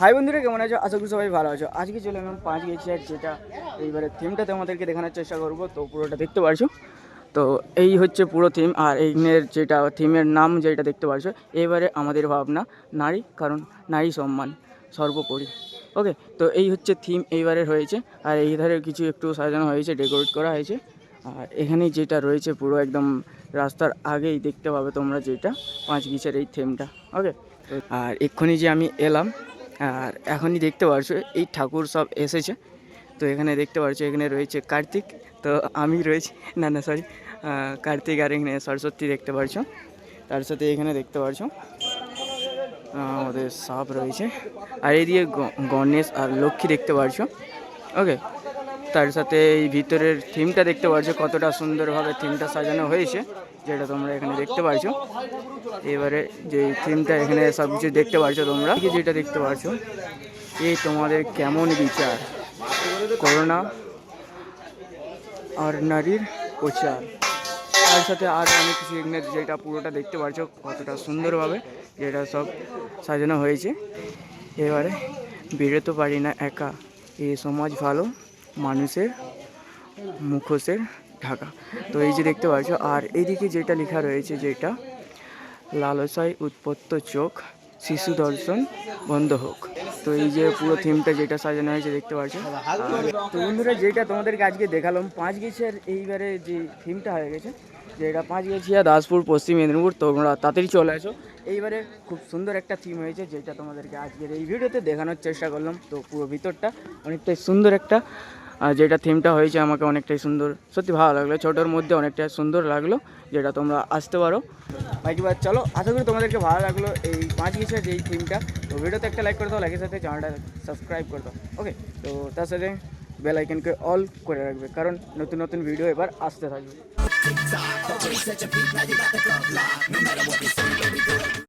High বন্ধুরা, কেমন আছো? আশা করি সবাই ভালো আছো। আজকে চলে এলাম পাঁচ গেছি আর যেটা এইবারে থিমটাতে আমাদেরকে দেখানোর চেষ্টা করব। তো পুরোটা দেখতে পারছ? তো এই হচ্ছে পুরো থিম আর এইখানের যেটা থিমের নাম যেটা দেখতে পারছ এবারে আমাদের ভাবনা, নারী, কারণ নারী সম্মান, সর্বোপরি। ওকে তো এই হচ্ছে থিম এইবারের হয়েছে, আর এই ধারে কিছু একটু সাজানো হয়েছে ডেকোরেট করা হয়েছে। আর এখানে যেটা রয়েছে পুরো একদম রাস্তার আগেই দেখতে পাবে তোমরা যেটা, পাঁচ গিছের এই থিমটা ওকে আর এক্ষুনি যে আমি এলাম আর এখনই দেখতে পারছ, এই ঠাকুর সব এসেছে। তো এখানে দেখতে পারছ, এখানে রয়েছে কার্তিক। তো আমি রয়েছি, না না সরি কার্তিক আর এখানে সরস্বতী দেখতে পারছ। তার সাথে এখানে দেখতে পারছ আমাদের সাপ রয়েছে। আর এদিকে গণেশ আর লক্ষ্মী দেখতে পারছ। ওকে তার সাথে এই ভিতরের থিমটা দেখতে পারছ কতটা সুন্দরভাবে থিমটা সাজানো হয়েছে, যেটা তোমরা এখানে দেখতে পারছ এবারে যে থিমটা এখানে সব কিছু দেখতে পারছ তোমরা যেটা দেখতে পারছ এই তোমাদের কেমন বিচার? করোনা আর নারীর প্রচার। তার সাথে আর অনেক কিছু এখানে যেটা পুরোটা দেখতে পারছ কতটা সুন্দরভাবে যেটা সব সাজানো হয়েছে। এবারে বেরোতে পারি না একা এই সমাজ ভালো। মানুষের মুখোশের ঢাকা। তো এই যে দেখতে পাচ্ছ, আর এইদিকে যেটা লেখা রয়েছে যেটা, লালসায় উৎপত্ত চোখ, শিশু দর্শন বন্ধ হোক। তো এই যে পুরো থিমটা যেটা সাজানো হয়েছে দেখতে পাচ্ছ। তো বন্ধুরা, যেটা তোমাদেরকে আজকে দেখালাম পাঁচ গেছের এইবারে যে থিমটা হয়ে গেছে, যেটা পাঁচ গেছিয়া দাসপুর, পশ্চিম মেদিনীপুর, তোমরা তাড়াতাড়ি চলে আসো এইবারে খুব সুন্দর একটা থিম হয়েছে, যেটা তোমাদেরকে আজকের এই ভিডিওতে দেখানোর চেষ্টা করলাম। তো পুরো ভিতরটা অনেকটাই সুন্দর একটা যেটা থিমটা হয়েছে আমাকে অনেকটাই সুন্দর, সত্যি ভালো লাগল। ছোটোর মধ্যে অনেকটা সুন্দর লাগল, যেটা তোমরা আসতে পারো। বাকি বার চলো, আশা করি তোমাদেরকে ভালো লাগল এই পাঁচ গিয়েছে যে এই থিমটা তো ভিডিওতে একটা লাইক করে দাও লাইকের সাথে চ্যানেলটা সাবস্ক্রাইব করে দাও। ওকে তো তার সাথে বেল আইকনকে অল করে রাখবে, কারণ নতুন নতুন ভিডিও এবার আসতে থাকবে।